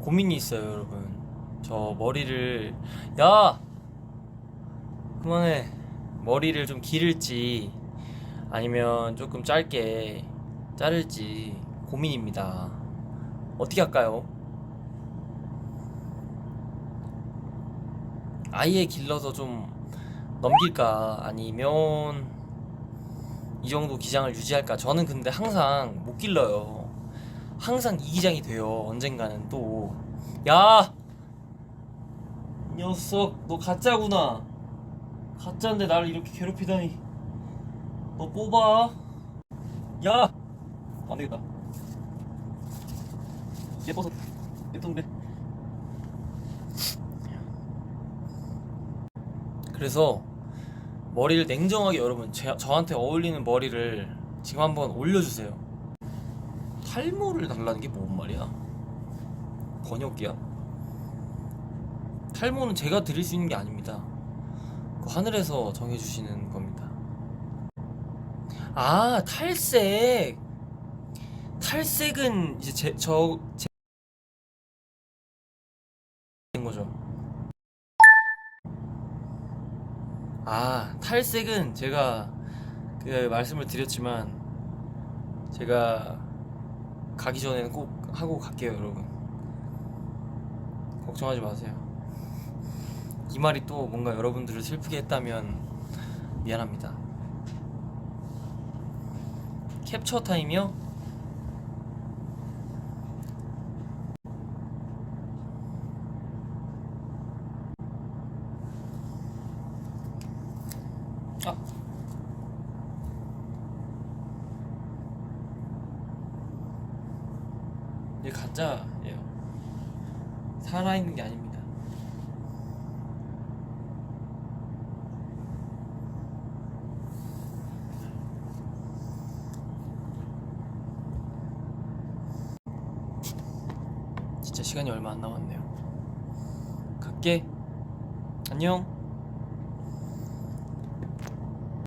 고민이 있어요, 여러분. 저 머리를 야 그만해. 머리를 좀 기를지 아니면 조금 짧게 자를지 고민입니다. 어떻게 할까요? 아예 길러서 좀 넘길까 아니면 이 정도 기장을 유지할까? 저는 근데 항상 못 길러요. 항상 이 기장이 돼요. 언젠가는 또. 야! 이 녀석, 너 가짜구나. 가짜인데 나를 이렇게 괴롭히다니. 너 뽑아. 야! 안 되겠다. 예뻐서 예쁜데. 그래서 머리를 냉정하게 여러분 제, 저한테 어울리는 머리를 지금 한번 올려주세요. 탈모를 달라는 게 뭔 말이야? 번역기야? 탈모는 제가 드릴 수 있는 게 아닙니다. 그 하늘에서 정해주시는 겁니다. 아 탈색. 탈색은 이제 제, 저, 제. 아, 탈색은 제가 그 말씀을 드렸지만 제가 가기 전에는 꼭 하고 갈게요, 여러분. 걱정하지 마세요. 이 말이 또 뭔가 여러분들을 슬프게 했다면 미안합니다. 캡처 타임이요? 아. 이게 가짜예요. 살아있는 게 아닙니다. 진짜 시간이 얼마 안 남았네요. 갈게. 안녕.